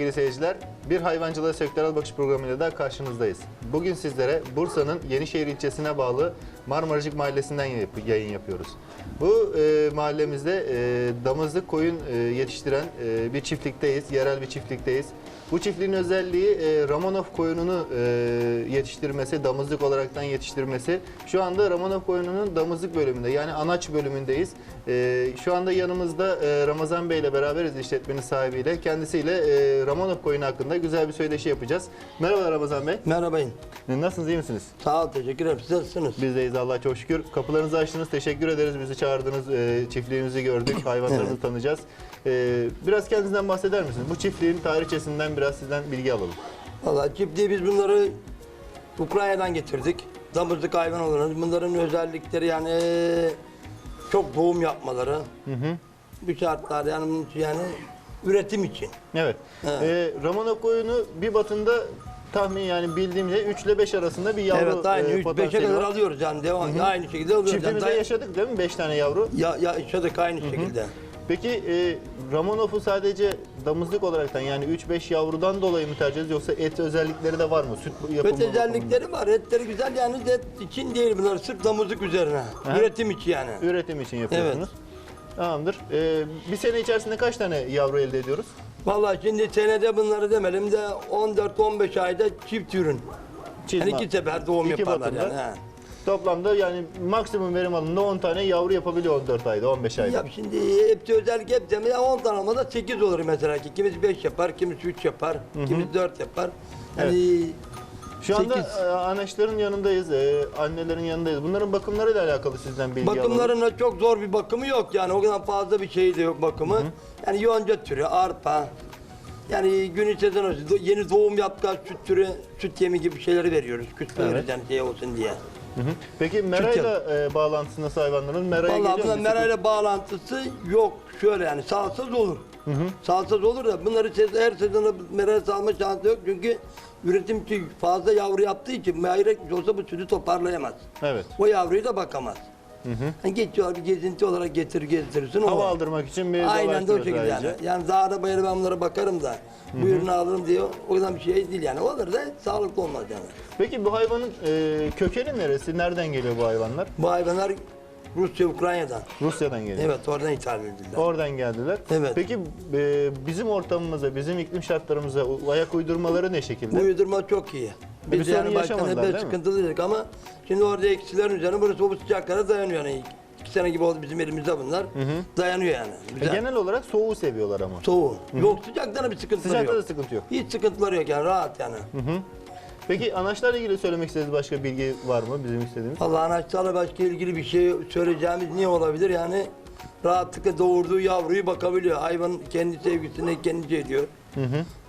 sevgili seyirciler. Bir hayvancılığa sektörel bakış programıyla da karşınızdayız. Bugün sizlere Bursa'nın Yenişehir ilçesine bağlı Marmaracık Mahallesi'nden yayın- yapıyoruz. Bu e, mahallemizde e, damızlık koyun e, yetiştiren e, bir çiftlikteyiz, yerel bir çiftlikteyiz. Bu çiftliğin özelliği e, Ramonov koyununu e, yetiştirmesi, damızlık olaraktan yetiştirmesi. Şu anda Ramonov koyununun damızlık bölümünde yani anaç bölümündeyiz. E, şu anda yanımızda e, Ramazan Bey ile beraberiz işletmenin sahibiyle. Kendisiyle e, Ramonov koyunu hakkında güzel bir söyleşi yapacağız. Merhaba Ramazan Bey. Merhabayın. Nasılsınız, iyi misiniz? Sağ ol, teşekkür ederim. Siz nasılsınız? Biz deyiz Allah'a çok şükür. Kapılarınızı açtınız. Teşekkür ederiz. Bizi çağırdınız. E, çiftliğimizi gördük. Hayvanlarınızı Evet. tanıyacağız. E, biraz kendinizden bahseder misiniz? Bu çiftliğin tarihçesinden biraz sizden bilgi alalım. Valla çiftliği biz bunları Ukrayna'dan getirdik. Damızlık hayvan olarak. Bunların özellikleri yani çok doğum yapmaları. Bu şartlar yani, yani üretim için. Evet. Evet. E, Ramonov koyunu bir batında tahmin yani bildiğimde 3 ile 5 arasında bir yavru evet aynı e, 3-5'e potansiyeli kadar var. alıyoruz yani devam. Aynı şekilde alıyoruz. Çiftliğimizde yani, yaşadık değil mi 5 tane yavru? ya, ya yaşadık aynı şekilde. Peki e, Ramonov'u sadece damızlık olaraktan yani 3-5 yavrudan dolayı mı tercih ediyoruz yoksa et özellikleri de var mı? Süt yapımı Evet özellikleri var. Etleri güzel yani et için değil bunlar. Sırf damızlık üzerine. Aha. Üretim için yani. Üretim için yapıyorsunuz. Tamamdır. E, bir sene içerisinde kaç tane yavru elde ediyoruz? Vallahi şimdi senede bunları demelim de 14-15 ayda çift ürün. Çizme. Yani iki sefer doğum İki yaparlar batında. yani. he. Toplamda yani maksimum verim alanında 10 tane yavru yapabiliyor 14 ayda, 15 ayda. Ya şimdi hepsi özellik hepsi mesela 10 tane almada 8 olur mesela ki. Kimisi 5 yapar, kimisi 3 yapar, kimisi 4 yapar. Yani Şu anda sekiz. e, anaçların yanındayız, e, annelerin yanındayız. Bunların bakımlarıyla alakalı sizden bilgi alalım. bakımlarına çok zor bir bakımı yok yani o kadar fazla bir şey de yok bakımı. Yani yonca türü, arpa. Yani günün sezonu yeni doğum yaptığı süt türü, süt yemi gibi şeyleri veriyoruz. Küçük Evet. yani şey olsun diye. Hı hı. Peki merayla e, bağlantısı nasıl hayvanların? Meraya Vallahi geliyor mu? merayla bağlantısı yok. Şöyle yani salsız olur. Salsız olur da bunları sez- her sezonda meraya salma şansı yok. Çünkü üretimci fazla yavru yaptığı için meyrek olsa bu sütü toparlayamaz. Evet. O yavruyu da bakamaz. Yani geçiyor bir gezinti olarak getir gezdirirsin. Hava var. aldırmak için bir Aynen de o şekilde sadece. yani. Yani dağda bayırda ben bunlara bakarım da bu ürünü alırım diye o kadar bir şey değil yani. Olur da sağlıklı olmaz yani. Peki bu hayvanın e, kökeni neresi? Nereden geliyor bu hayvanlar? Bu hayvanlar Rusya, Ukrayna'dan. Rusya'dan geliyor. Evet oradan ithal edildiler. Oradan geldiler. Evet. Peki e, bizim ortamımıza, bizim iklim şartlarımıza ayak uydurmaları ne şekilde? Uydurma çok iyi. bir Biz sorun yani baştan hep değil sıkıntılıydık ama şimdi orada eksilerin üzerine burası bu sıcaklara dayanıyor yani. İki sene gibi oldu bizim elimizde bunlar. Dayanıyor yani. E, genel olarak soğuğu seviyorlar ama. Soğuğu. Yok sıcaktan bir sıkıntıları Sıcakta da yok. sıkıntı yok. Hiç sıkıntıları yok yani rahat yani. Peki anaçlarla ilgili söylemek istediğiniz başka bilgi var mı bizim istediğimiz? Allah anaçlarla başka ilgili bir şey söyleyeceğimiz niye olabilir yani rahatlıkla doğurduğu yavruyu bakabiliyor. Hayvan kendi sevgisine kendi ediyor.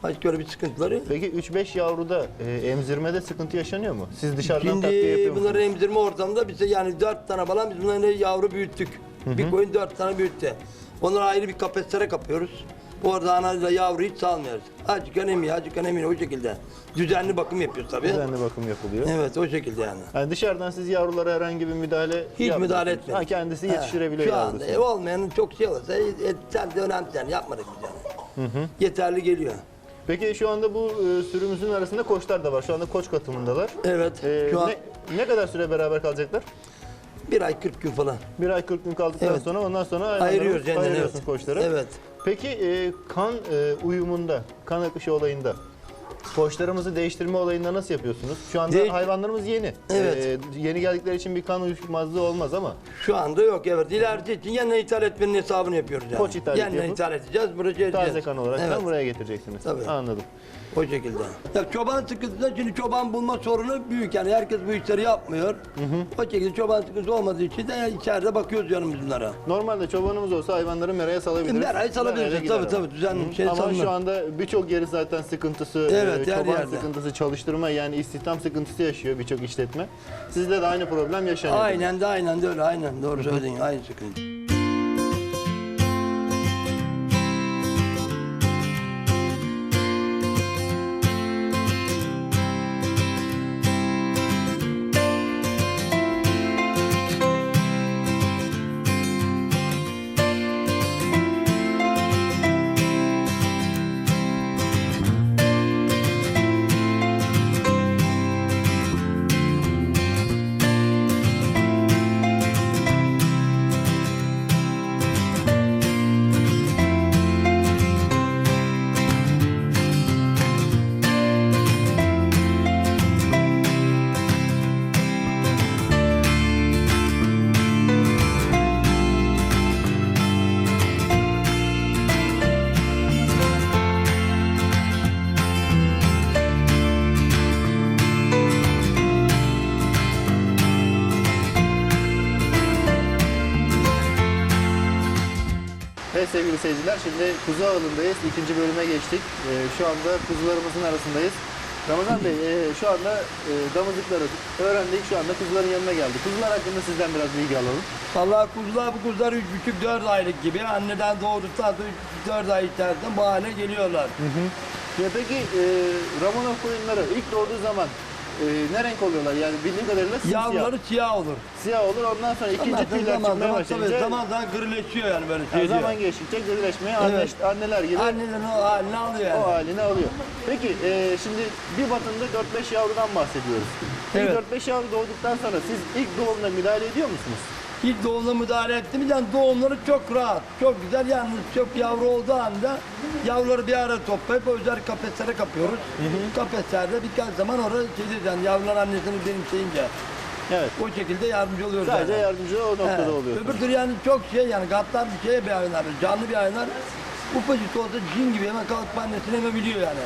Başka öyle bir sıkıntıları yok. Peki 3-5 yavruda e, emzirmede sıkıntı yaşanıyor mu? Siz dışarıdan takviye Şimdi yapıyor bunları musunuz? emzirme ortamında bize yani dört tane falan biz bunları yavru büyüttük. Bir koyun dört tane büyüttü. Onları ayrı bir kafeslere kapıyoruz. Orada anayla yavru hiç salmıyoruz. Azıcık emiyor, azıcık emiyor o şekilde. Düzenli bakım yapıyoruz tabii. Düzenli bakım yapılıyor. Evet o şekilde yani. Yani dışarıdan siz yavrulara herhangi bir müdahale Hiç yapmıyorsunuz. müdahale etmedik. Ha, kendisi yetiştirebiliyor Şu anda yavrusunu. ev olmayanın çok şey olursa et, sen de önemli yani yapmadık biz yani. Yeterli geliyor. Peki şu anda bu e, sürümüzün arasında koçlar da var. Şu anda koç katımındalar. Evet E, şu an ne, ne kadar süre beraber kalacaklar? bir ay 40 gün falan. Bir ay 40 gün kaldıktan Evet. sonra ondan sonra Ayırıyoruz kendini. ayırıyorsunuz Evet. koçları. Evet. Peki e, kan e, uyumunda, kan akışı olayında koçlarımızı değiştirme olayında nasıl yapıyorsunuz? Şu anda Değiş- hayvanlarımız yeni. Evet. E, yeni geldikleri için bir kan uyuşmazlığı olmaz ama Şu anda yok evet. İlerisi için yeniden ithal etmenin hesabını yapıyoruz yani. Koç ithal Yeniden yapıp ithal edeceğiz, buraya taze kan olarak evet. buraya getireceksiniz. Tabii. Anladım. O şekilde. Ya çoban sıkıntısı şimdi çoban bulma sorunu büyük yani herkes bu işleri yapmıyor. O şekilde çoban sıkıntısı olmadığı için de içeride bakıyoruz yanımız bunlara. Normalde çobanımız olsa hayvanları meraya salabiliriz. Meraya salabiliriz, tabii, tabii, düzenli şey Ama salınır. şu anda birçok yeri zaten sıkıntısı, Evet, e, her çoban yerde. sıkıntısı, çalıştırma yani istihdam sıkıntısı yaşıyor birçok işletme. Sizde de aynı problem yaşanıyor. Aynen de aynen de öyle aynen doğru söyledin aynı sıkıntı. Sevgili seyirciler. Şimdi kuzu ağılındayız. İkinci bölüme geçtik. Ee, şu anda kuzularımızın arasındayız. Ramazan Bey e, şu anda e, damızlıkları öğrendik. Şu anda kuzuların yanına geldik. Kuzular hakkında sizden biraz bilgi alalım. Vallahi kuzular bu kuzular 3,5-4 aylık gibi. Anneden doğduktan sonra 3-4 ay içerisinde bu hale geliyorlar. Ya peki e, Romanov koyunları ilk doğduğu zaman e, ne renk oluyorlar? Yani bildiğim kadarıyla simsiyah. Yavruları siyah olur. Siyah olur. Ondan sonra ikinci sonra tüyler zaman çıkmaya zaman, tabii, başlayınca zaman zaman gırleşiyor yani böyle yani şey diyor. zaman geçtikçe gerileşmeye anne, Evet. anneler gibi Anneden o halini alıyor yani. o halini alıyor. Peki e, şimdi bir batında 4-5 yavrudan bahsediyoruz. Peki Evet. 4-5 yavru doğduktan sonra siz ilk doğumda müdahale ediyor musunuz? İlk doğumda müdahale ettiğimiz yani doğumları çok rahat, çok güzel. Yalnız çok yavru olduğu anda yavruları bir araya toplayıp özel kafeslere kapıyoruz. Kafeslerde birkaç zaman orada şey yani yavrular annesini benimseyince Evet. o şekilde yardımcı oluyoruz. Sadece yani. yardımcı o noktada oluyorsunuz. Öbür türlü yani çok şey yani gaddar bir şeye bir hayvanlar, canlı bir hayvanlar. Ufacık olsa cin gibi hemen kalkıp annesini emebiliyor yani.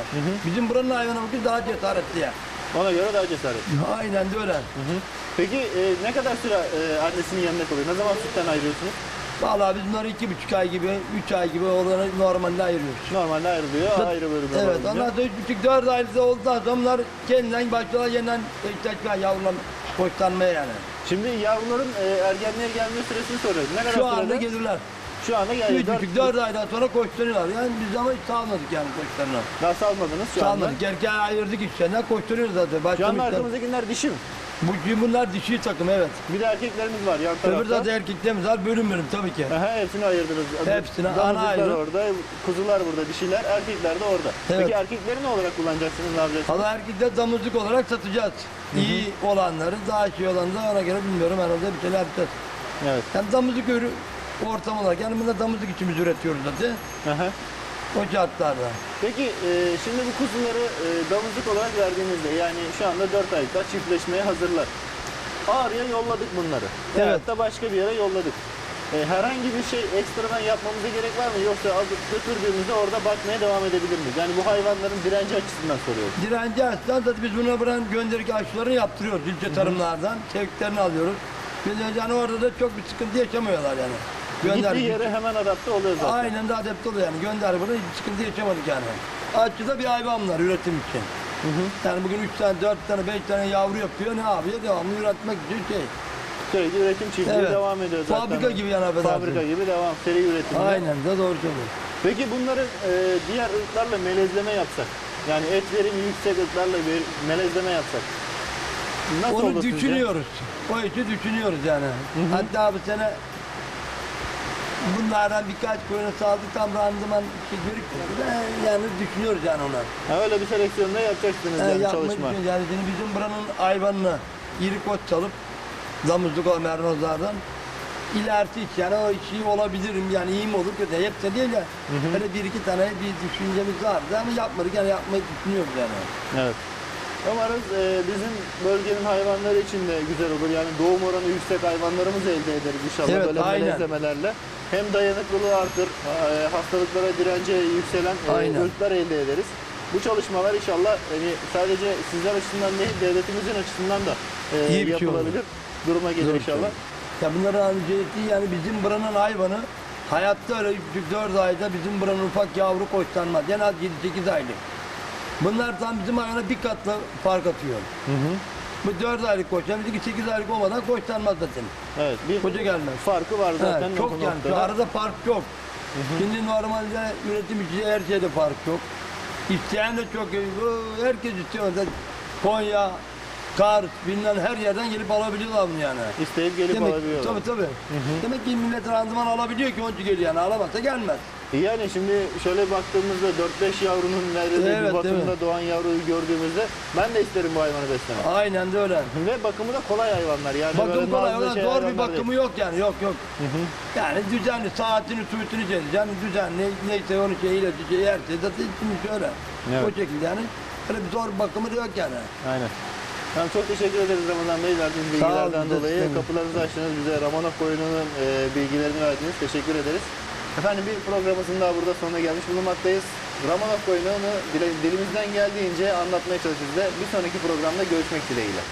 Bizim buranın hayvanı bakın daha cesaretli ya. Ona göre daha cesaret. Aynen de öyle. Peki e, ne kadar süre e, annesinin yanında kalıyor? Ne zaman sütten ayırıyorsunuz? Vallahi biz bunları iki buçuk ay gibi, üç ay gibi olanı normalde ayırıyoruz. Normalde ayrılıyor. Ayrı bölümde Evet, olunca. ondan sonra üç buçuk, dört aylık olduktan sonra bunlar kendinden başlıyorlar yeniden ihtiyaç yavrular koçlanmaya yani. Şimdi yavruların e, ergenliğe gelme süresini soruyoruz. Ne kadar Şu anda sürede? gelirler. Şu anda geldi. Üç buçuk, dört aydan sonra koçlanıyorlar. Yani biz ama hiç salmadık yani koçlarına. Daha salmadınız şu anda. Salmadık. Erkeğe ayırdık işlerine koçlanıyoruz zaten. Şu anda Başlamışlar. arkamızdakiler dişi mi? Bu, bunlar dişi takım evet. Bir de erkeklerimiz var yan tarafta. Öbür zaten erkeklerimiz var bölüm bölüm tabii ki. Aha, hepsini ayırdınız. Hepsini, ana Damızlıklar ayrı. orada, kuzular burada, dişiler, erkekler de orada. Evet. Peki erkekleri ne olarak kullanacaksınız, ne yapacaksınız? Ama erkekler damızlık olarak satacağız. İyi olanları, daha iyi olanları ona göre bilmiyorum herhalde bir şeyler yapacağız. Evet. Yani damızlık ürü ortam olarak yani bunda damızlık için biz üretiyoruz zaten. Aha. O şartlarda. Peki e, şimdi bu kuzuları e, damızlık olarak verdiğinizde yani şu anda 4 aylıklar çiftleşmeye hazırlar. Ağrı'ya yolladık bunları. Evet. Veyahut da başka bir yere yolladık. E, herhangi bir şey ekstradan yapmamıza gerek var mı? Yoksa alıp götürdüğümüzde orada bakmaya devam edebilir miyiz? Yani bu hayvanların direnci açısından soruyorum. Direnci açısından zaten biz buna buranın gönderik aşılarını yaptırıyoruz ilçe tarımlardan. Sevklerini alıyoruz. Biz yani orada da çok bir sıkıntı yaşamıyorlar yani. Gittiği yere hemen adapte oluyor zaten. Aynen de adapte oluyor yani. Gönder bunu hiç sıkıntı yaşamadık yani. Aşçı da bir hayvan var üretim için. Yani bugün 3 tane, 4 tane, 5 tane yavru yapıyor. Ne yapıyor? Devamlı üretmek için şey. Sürekli üretim çiftliği Evet. devam ediyor zaten. Fabrika gibi yani affedersin. Fabrika gibi devam, seri üretimde. Aynen de doğru söylüyorsun. Peki bunları e, diğer ırklarla melezleme yapsak, yani et verimi yüksek ırklarla bir melezleme yapsak, nasıl Onu olur sizce? düşünüyoruz. O işi düşünüyoruz yani. Hatta bu sene bunlardan birkaç koyunu saldık tam randıman şey görük yani düşünüyoruz yani ona. Ha, öyle bir seleksiyonda yapacaksınız Yani yani yapmak çalışma. için yani şimdi bizim buranın hayvanını iri koç çalıp damızlık o mernozlardan ilerisi hiç yani o işi olabilirim yani iyi mi olur kötü hepsi değil ya. Böyle bir iki tane bir düşüncemiz vardı ama yapmadık yani yapmayı düşünüyoruz yani. Evet. Umarız e, bizim bölgenin hayvanları için de güzel olur. Yani doğum oranı yüksek hayvanlarımızı elde ederiz inşallah Evet, böyle aynen. melezlemelerle. Hem dayanıklılığı artır, e, hastalıklara dirence yükselen e, Aynen. ırklar elde ederiz. Bu çalışmalar inşallah yani sadece sizler açısından değil, devletimizin açısından da e, İyi bir şey olur. yapılabilir. Duruma gelir Doğru inşallah. Ya bunların önceliği yani bizim buranın hayvanı hayatta öyle 4 ayda bizim buranın ufak yavru koçlanmaz. En az 7-8 aylık. Bunlar tam bizim hayvana bir katla fark atıyor. Bu 4 aylık koçlan, bizimki 8 aylık olmadan koçlanmaz zaten. Evet, bir Koca gelmez. farkı var zaten. Evet, çok yani. Arada fark yok. Şimdi normalde üretim için her şeyde fark yok. İsteyen de çok. Herkes istiyor. Konya, Kars, bilmem her yerden gelip alabiliyorlar bunu yani. İsteyip gelip Demek, alabiliyorlar. tabii tabii. Demek ki millet randıman alabiliyor ki onun geliyor yani. Alamazsa gelmez. Yani şimdi şöyle baktığımızda 4-5 yavrunun neredeyse Evet, bir batımda doğan yavruyu gördüğümüzde ben de isterim bu hayvanı beslemek. Aynen de öyle. Ve bakımı da kolay hayvanlar yani Bakım kolay. Ulan şey zor bir hayvanlar bakımı değil. yok yani. Yok yok. Yani düzenli saatini suyutunu çekeceksin. Düzenli neyse onu şey ilacı şey her şey zaten öyle. Evet. O şekilde yani. Öyle bir zor bakımı da yok yani. Aynen. Tamam, çok teşekkür ederiz Ramazan Bey verdiğiniz bilgilerden dolayı. size- Kapılarınızı açtınız bize Ramonov koyununun e, bilgilerini verdiniz. Teşekkür ederiz. Efendim bir programımızın daha burada sonuna gelmiş bulunmaktayız. Ramonov koyununu dilimizden geldiğince anlatmaya çalışacağız bir sonraki programda görüşmek dileğiyle.